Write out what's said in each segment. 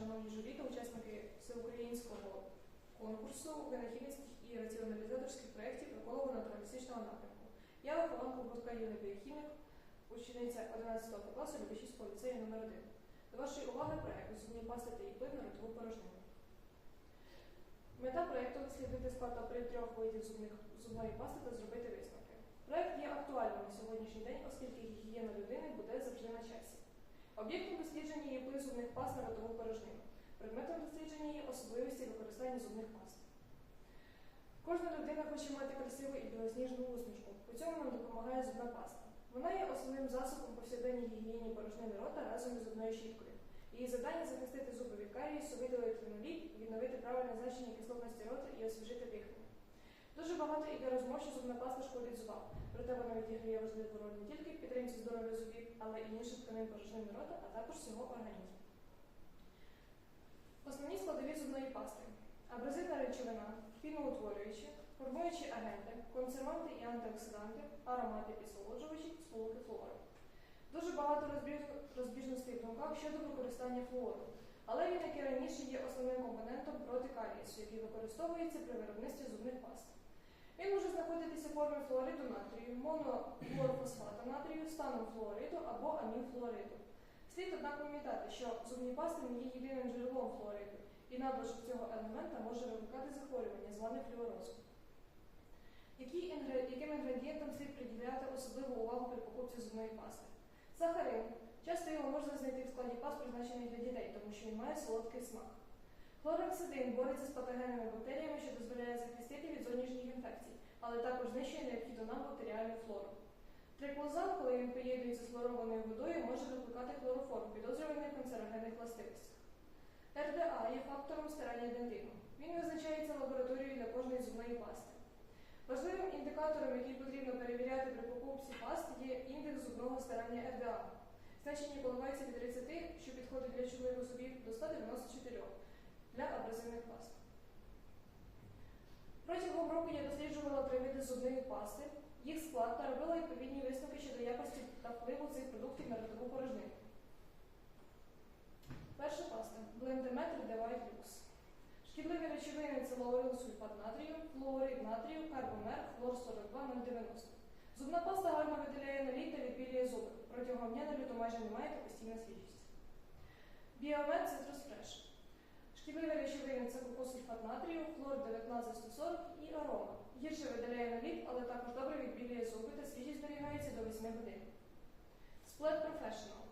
шановні журі та учасники всеукраїнського конкурсу винахідницьких і раціоналізаторських проєктів еколого-натуралістичного напрямку. Я вихованка гуртка юний біохімік, учениця 11 класу Любичівського ліцею номер 1 До вашої уваги проєкт зубні пасти та її вплив на ротову порожнину. Мета проєкту дослідити склад та при трьох видів зубних, зубної пасти та зробити висновки. Проєкт є актуальним на сьогоднішній день, оскільки гігієна людини буде завжди на часі. Об'єктом дослідження є вплив зубних паст на ротову порожнину. Предметом дослідження є особливості використання зубних паст. Кожна людина хоче мати красиву і білосніжну усмішку. У цьому нам допомагає зубна паста. Вона є основним засобом повсякденній гігієні порожнини рота разом із зубною щіткою. Її завдання захистити зуби від карієсу, видалити ліноліт, відновити правильне значення кислотності рота і освіжити дихання. Дуже багато іде розмов, що зубна паста шкодить зубам, проте вона відіграє важливу роль не тільки в підтримці здоров'я але і інших тканин порожнини рота, а також всього організму. Основні складові зубної пасти. Абразивна речовина, піноутворюючі, формуючі агенти, консерванти і антиоксиданти, аромати підсолоджувачі, сполуки флуору. Дуже багато розбіжностей в думках щодо використання флуору, але він, як і раніше, є основним компонентом проти калієсу, який використовується при виробництві зубних паст. Він може знаходитися в формі флуориду натрію, монофлуорфосфата натрію, станом флуориду або амінфлуориду. Слід однак пам'ятати, що зубні пасти не є єдиним джерелом флуориду, і надлишок цього елемента може викликати захворювання, зване флюорозом. Яким інгредієнтам слід приділяти особливу увагу при покупці зубної пасти? Сахарин. Часто його можна знайти в складі паст, призначених для дітей, тому що він має солодкий смак. Хлороксидин бореться з патогенними бактеріями, що дозволяє захистити від зовнішніх інфекцій, але також знищує необхідну нам бактеріальну флору. Триклозан, коли він поєднується з хлорованою водою, може викликати хлороформ, підозрюваний канцерогенних властивостях. РДА є фактором старання дентину. Він визначається лабораторією для кожної зубної пасти. Важливим індикатором, який потрібно перевіряти при покупці паст, є індекс зубного старання РДА. Значення коливається від 30, що підходить для чоловік зубів, до 194 для абразивних паст. Протягом року я досліджувала три види зубної пасти, їх склад та робила відповідні висновки щодо якості та впливу цих продуктів на ротову порожнину. Перша паста блендеметр Девайт Люкс. Шкідливі речовини це лаурилсульфат натрію, флуорид натрію, карбомер, хлор 42 090. Зубна паста гарно виділяє наліт та відбілює зуби. Протягом дня наліту майже немає та постійна свіжість. Біомед Citrus Fresh. Шкідливі речовини це кокосульфат натрію, хлор 19140 і арома. Гірше видаляє наліт, але також добре відбілює зуби та свіжість зберігається до 8 годин. Сплет Professional.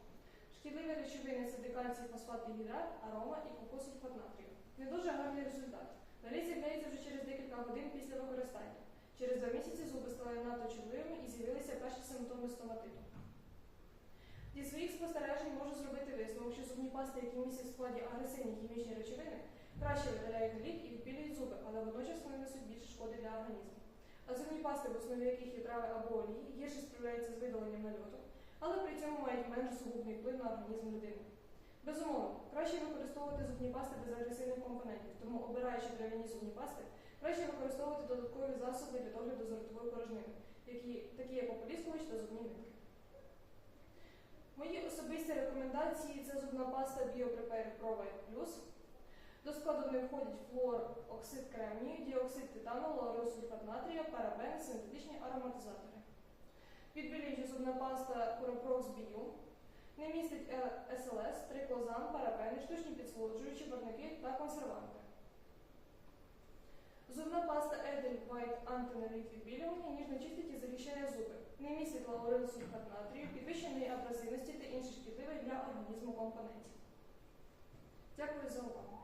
Шкідливі речовини це декальцій фосфат гідрат, арома і кокосульфат натрію. Не дуже гарний результат. Наліт з'являється вже через декілька годин після використання. Через два місяці зуби стали надто чутливими і з'явилися перші симптоми стоматиту. Зі своїх спостережень можу зробити висновок, що зубні пасти, які містять в складі агресивні хімічні речовини, краще видаляють наліт і відбілюють зуби, але водночас вони несуть більше шкоди для організму. А зубні пасти, в основі яких є трави або олії, гірше справляються з видаленням нальоту, але при цьому мають менш згубний вплив на організм людини. Безумовно, краще використовувати зубні пасти без агресивних компонентів, тому обираючи трав'яні зубні пасти, краще використовувати додаткові засоби для догляду за ротовою порожниною, які, такі як ополіскувач та зубні нитки. Мої особисті рекомендації це зубна паста BioPrepare Pro Plus. Складу не входять флуор, оксид кремнію, діоксид титану, лауросульфат натрія, парабени, синтетичні ароматизатори. Відбілююча зубна паста Coroprox Bio. Не містить е, СЛС, триклозан, парабени, штучні підсолоджуючі, барвники та консерванти. Зубна паста Edelь White антинеліт відбілювання ніжно чистить і захищає зуби. Не містить лаурил сульфат натрію, підвищеної абразивності та інших шкідливих для організму компонентів. Дякую за увагу.